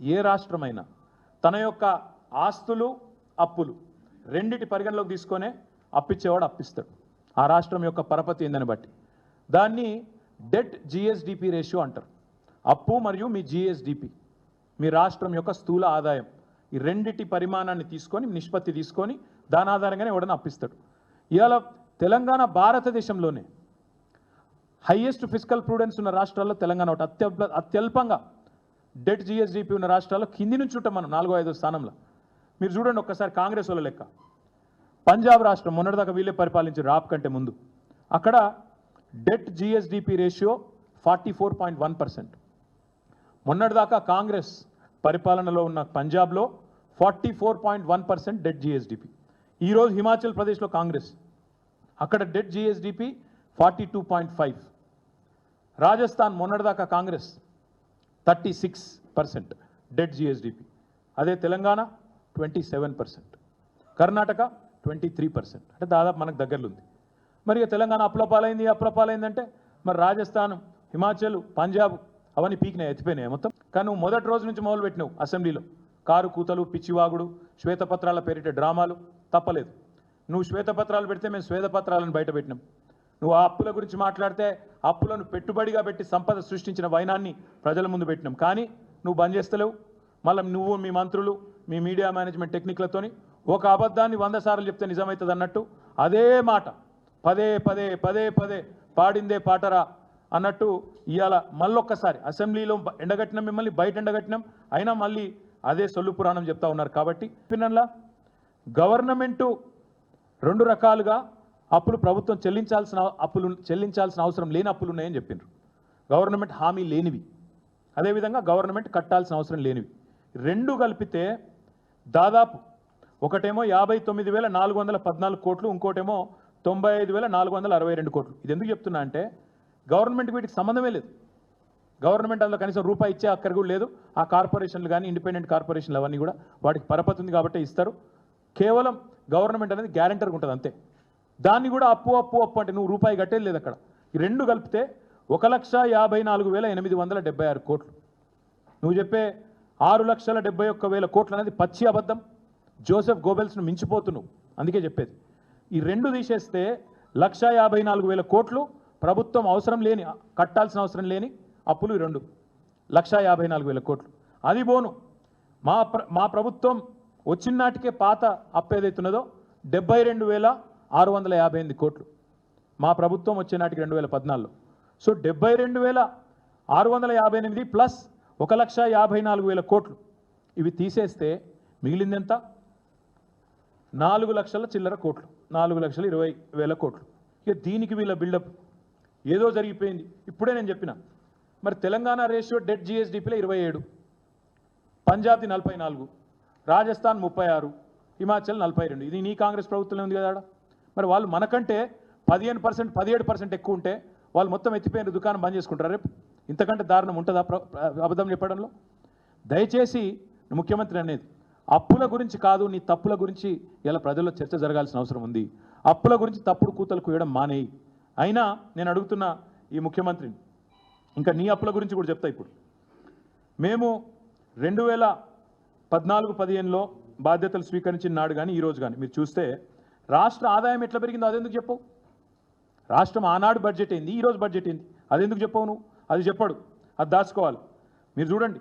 ఏ రాష్ట్రమైనా తన యొక్క ఆస్తులు అప్పులు రెండిటి పరిగణలోకి తీసుకొనే అప్పిచ్చేవాడు అప్పిస్తాడు. ఆ రాష్ట్రం యొక్క పరపతి ఏందని బట్టి. దాన్ని డెట్ జిఎస్డిపి రేషియో అంటారు. అప్పు మరియు మీ జిఎస్డిపి మీ రాష్ట్రం యొక్క స్థూల ఆదాయం ఈ రెండిటి పరిమాణాన్ని తీసుకొని నిష్పత్తి తీసుకొని దాని ఆధారంగానే ఎవడన్నా అప్పిస్తాడు. ఇవాళ తెలంగాణ భారతదేశంలోనే హయ్యెస్ట్ ఫిజికల్ ప్రూడెన్స్ ఉన్న రాష్ట్రాల్లో తెలంగాణ ఒకటి అత్యల్ప అత్యల్పంగా డెట్ జిఎస్డిపి ఉన్న రాష్ట్రాల్లో కింది నుంచి ఉంటాం మనం నాలుగో ఐదో స్థానంలో. మీరు చూడండి ఒక్కసారి కాంగ్రెస్ వాళ్ళ లెక్క. పంజాబ్ రాష్ట్రం మొన్నటిదాకా వీళ్ళే పరిపాలించి రాప్ కంటే ముందు. అక్కడ debt GSDP ratio forty four point one percent. మొన్నటిదాకా కాంగ్రెస్ పరిపాలనలో ఉన్న పంజాబ్లో forty four point one percent debt GSDP. ఈరోజు హిమాచల్ ప్రదేశ్లో కాంగ్రెస్. అక్కడ debt GSDP forty two point five. Rajasthan మొన్నటిదాకా Congress. Thirty six percent debt GSDP. అదే Telangana twenty seven percent. Karnataka twenty three percent. అంటే దాదాపు మనకు దగ్గరలో ఉంది మరి తెలంగాణ అప్లపాలైంది అప్లపాలైందంటే మరి రాజస్థాన్ హిమాచల్ పంజాబ్ అవన్నీ పీకినాయి ఎత్తిపోయినాయి మొత్తం. కానీ నువ్వు మొదటి రోజు నుంచి మొదలు పెట్టినావు అసెంబ్లీలో. కారు కూతలు పిచ్చివాగుడు శ్వేతపత్రాల పేరిట డ్రామాలు తప్పలేదు. నువ్వు శ్వేతపత్రాలు పెడితే మేము శ్వేతపత్రాలను బయట పెట్టినాం. నువ్వు ఆ అప్పుల గురించి మాట్లాడితే అప్పులను పెట్టుబడిగా పెట్టి సంపద సృష్టించిన వైనాన్ని ప్రజల ముందు పెట్టినాం. కానీ నువ్వు బంద్ చేస్తలేవు. మళ్ళీ నువ్వు మీ మంత్రులు మీ మీడియా మేనేజ్మెంట్ టెక్నిక్లతోని ఒక అబద్ధాన్ని వంద సార్లు చెప్తే నిజమవుతుంది అన్నట్టు అదే మాట పదే పదే పదే పదే పాడిందే పాటరా అన్నట్టు ఇవాళ మళ్ళొక్కసారి అసెంబ్లీలో బ- ఎండగట్టినాం మిమ్మల్ని బయట ఎండగట్టినాం. అయినా మళ్ళీ అదే సొల్లు పురాణం చెప్తా ఉన్నారు. కాబట్టి పిన్నల్లా గవర్నమెంటు రెండు రకాలుగా అప్పులు ప్రభుత్వం చెల్లించాల్సిన అప్పులు చెల్లించాల్సిన అవసరం లేని అప్పులు ఉన్నాయని చెప్పిండ్రు. గవర్నమెంట్ హామీ లేనివి. అదేవిధంగా గవర్నమెంట్ కట్టాల్సిన అవసరం లేనివి. రెండు కలిపితే దాదాపు ఒకటేమో యాభై తొమ్మిది వేల నాలుగు వందల పద్నాలుగు కోట్లు ఇంకోటేమో తొంభై ఐదు వేల నాలుగు వందల అరవై రెండు కోట్లు. ఇది ఎందుకు చెప్తున్నా అంటే గవర్నమెంట్ వీటికి సంబంధమే లేదు. గవర్నమెంట్ అందులో కనీసం రూపాయి ఇచ్చే అక్కర కూడా లేదు. ఆ కార్పొరేషన్లు కానీ ఇండిపెండెంట్ కార్పొరేషన్లు అవన్నీ కూడా వాటికి పరపతి ఉంది కాబట్టి ఇస్తారు. కేవలం గవర్నమెంట్ అనేది గ్యారంటర్గా ఉంటుంది అంతే. దాన్ని కూడా అప్పు అప్పు అప్పు అంటే నువ్వు రూపాయి కట్టేది లేదు అక్కడ. ఈ రెండు కలిపితే ఒక లక్ష యాభై నాలుగు వేల ఎనిమిది వందల డెబ్బై ఆరు కోట్లు. నువ్వు చెప్పే ఆరు లక్షల డెబ్బై ఒక్క వేల కోట్లు అనేది పచ్చి అబద్ధం. జోసెఫ్ గోబెల్స్ను మించిపోతున్నావు అందుకే చెప్పేది. ఈ రెండు తీసేస్తే లక్ష యాభై నాలుగు వేల కోట్లు ప్రభుత్వం అవసరం లేని కట్టాల్సిన అవసరం లేని అప్పులు ఈ రెండు. లక్ష యాభై నాలుగు వేల కోట్లు. అది పోను. మా ప్ర మా ప్రభుత్వం వచ్చిన నాటికే పాత అప్పు ఏదైతున్నదో డెబ్బై రెండు వేల ఆరు వందల యాభై ఎనిమిది కోట్లు. మా ప్రభుత్వం వచ్చే నాటికి రెండు వేల పద్నాలుగులో సో డెబ్బై రెండు వేల ఆరు వందల యాభై ఎనిమిది ప్లస్ ఒక లక్ష యాభై నాలుగు వేల కోట్లు. ఇవి తీసేస్తే మిగిలింది ఎంత నాలుగు లక్షల చిల్లర కోట్లు. నాలుగు లక్షల ఇరవై వేల కోట్లు. ఇక దీనికి వీళ్ళ బిల్డప్ ఏదో జరిగిపోయింది. ఇప్పుడే నేను చెప్పిన. మరి తెలంగాణ రేషియో డెట్ జిఎస్డిపిలో ఇరవై ఏడు. పంజాబ్ది నలభై నాలుగు. రాజస్థాన్ ముప్పై ఆరు. హిమాచల్ నలభై రెండు. ఇది నీ కాంగ్రెస్ ప్రభుత్వంలో ఉంది కదా ఆడ? మరి వాళ్ళు మనకంటే పదిహేను పర్సెంట్ పదిహేడు పర్సెంట్ ఎక్కువ ఉంటే వాళ్ళు మొత్తం ఎత్తిపోయిన దుకాణం బంద్ చేసుకుంటారు రేపు? ఇంతకంటే దారుణం ఉంటుందా ప్ర- అబద్ధం చెప్పడంలో? దయచేసి ముఖ్యమంత్రి అనేది అప్పుల గురించి కాదు నీ తప్పుల గురించి ఇలా ప్రజల్లో చర్చ జరగాల్సిన అవసరం ఉంది. అప్పుల గురించి తప్పుడు కూతలు కూయడం మానేయి. అయినా నేను అడుగుతున్న ఈ ముఖ్యమంత్రిని ఇంకా నీ అప్పుల గురించి కూడా చెప్తా ఇప్పుడు. మేము రెండు వేల పద్నాలుగు పదిహేనులో బాధ్యతలు స్వీకరించిన నాడు కానీ ఈరోజు కానీ మీరు చూస్తే రాష్ట్ర ఆదాయం ఎట్లా పెరిగిందో అదెందుకు చెప్పవు? రాష్ట్రం ఆనాడు బడ్జెట్ అయింది ఈరోజు బడ్జెట్ ఏంది అదెందుకు చెప్పవు నువ్వు? అది చెప్పడు అది దాచుకోవాలి. మీరు చూడండి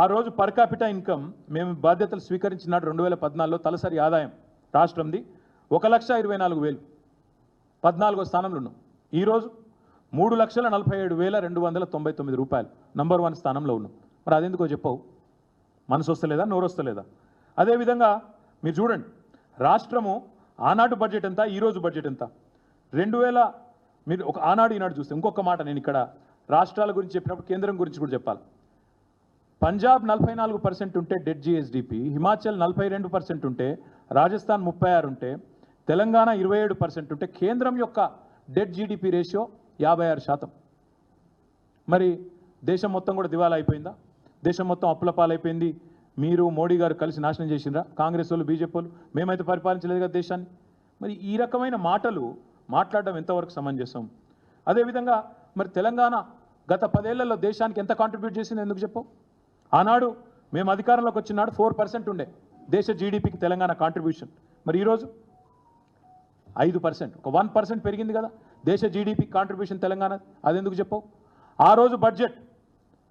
ఆ రోజు పర్ క్యాపిటా ఇన్కమ్ మేము బాధ్యతలు స్వీకరించినాడు రెండు వేల పద్నాలుగులో తలసరి ఆదాయం రాష్ట్రంది ఒక లక్ష ఇరవై నాలుగు వేలు. పద్నాలుగో స్థానంలో ఉన్నాం ఈరోజు మూడు లక్షల నలభై ఏడు వేల రెండు వందల తొంభై తొమ్మిది రూపాయలు నంబర్ వన్ స్థానంలో ఉన్నాం. మరి అదెందుకో చెప్పవు? మనసు వస్తలేదా? నోరు వస్తలేదా? అదేవిధంగా మీరు చూడండి రాష్ట్రము ఆనాడు బడ్జెట్ ఎంత ఈరోజు బడ్జెట్ ఎంత? రెండు వేల మీరు ఒక ఆనాడు ఈనాడు చూస్తే ఇంకొక మాట నేను ఇక్కడ రాష్ట్రాల గురించి చెప్పినప్పుడు కేంద్రం గురించి కూడా చెప్పాలి. పంజాబ్ నలభై నాలుగు పర్సెంట్ ఉంటే డెడ్ జిఎస్డిపి హిమాచల్ నలభై రెండు పర్సెంట్ ఉంటే రాజస్థాన్ ముప్పై ఆరు ఉంటే తెలంగాణ ఇరవై ఏడు పర్సెంట్ ఉంటే కేంద్రం యొక్క డెడ్ జీడిపి రేషియో యాభై ఆరు శాతం. మరి దేశం మొత్తం కూడా దివాలా అయిపోయిందా? దేశం మొత్తం అప్పుల పాలైపోయింది. మీరు మోడీ గారు కలిసి నాశనం చేసిండ్రా? కాంగ్రెస్ వాళ్ళు బీజేపీ వాళ్ళు? మేమైతే పరిపాలించలేదు కదా దేశాన్ని? మరి ఈ రకమైన మాటలు మాట్లాడడం ఎంతవరకు సమంజసం? అదేవిధంగా మరి తెలంగాణ గత పదేళ్ళలో దేశానికి ఎంత కాంట్రిబ్యూట్ చేసింది ఎందుకు చెప్పు? ఆనాడు మేము అధికారంలోకి వచ్చినాడు ఫోర్ పర్సెంట్ ఉండే. దేశ జీడిపికి తెలంగాణ కాంట్రిబ్యూషన్ మరి ఈరోజు ఐదు పర్సెంట్ ఒక వన్ పర్సెంట్ పెరిగింది కదా. దేశ జీడిపి కాంట్రిబ్యూషన్ తెలంగాణ. అదెందుకు చెప్పవు ఆ రోజు బడ్జెట్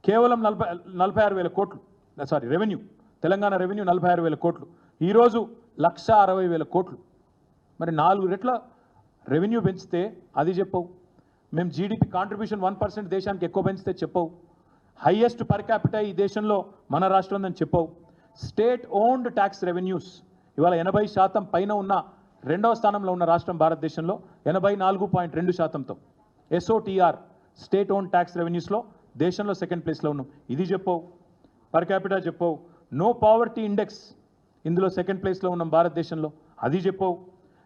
కేవలం నలభై నలభై ఆరు వేల కోట్లు. సారీ రెవెన్యూ తెలంగాణ రెవెన్యూ నలభై ఆరు వేల కోట్లు. ఈరోజు లక్ష అరవై వేల కోట్లు. మరి నాలుగు రెట్ల రెవెన్యూ పెంచితే అది చెప్పవు. మేము జీడిపి కాంట్రిబ్యూషన్ వన్ పర్సెంట్ దేశానికి ఎక్కువ పెంచితే చెప్పవు. హైయెస్ట్ పర్ క్యాపిటల్ ఈ దేశంలో మన రాష్ట్రం ఉందని చెప్పవు. స్టేట్ ఓన్డ్ ట్యాక్స్ రెవెన్యూస్ ఇవాళ ఎనభై శాతం పైన ఉన్న రెండవ స్థానంలో ఉన్న రాష్ట్రం భారతదేశంలో ఎనభై నాలుగు పాయింట్ రెండు శాతంతో. ఎస్ఓటిఆర్ స్టేట్ ఓన్ ట్యాక్స్ రెవెన్యూస్లో దేశంలో సెకండ్ ప్లేస్లో ఉన్నాం. ఇది చెప్పవు. పర్ క్యాపిటల్ చెప్పవు. నో పావర్టీ ఇండెక్స్ ఇందులో సెకండ్ ప్లేస్లో ఉన్నాం భారతదేశంలో. అది చెప్పవు.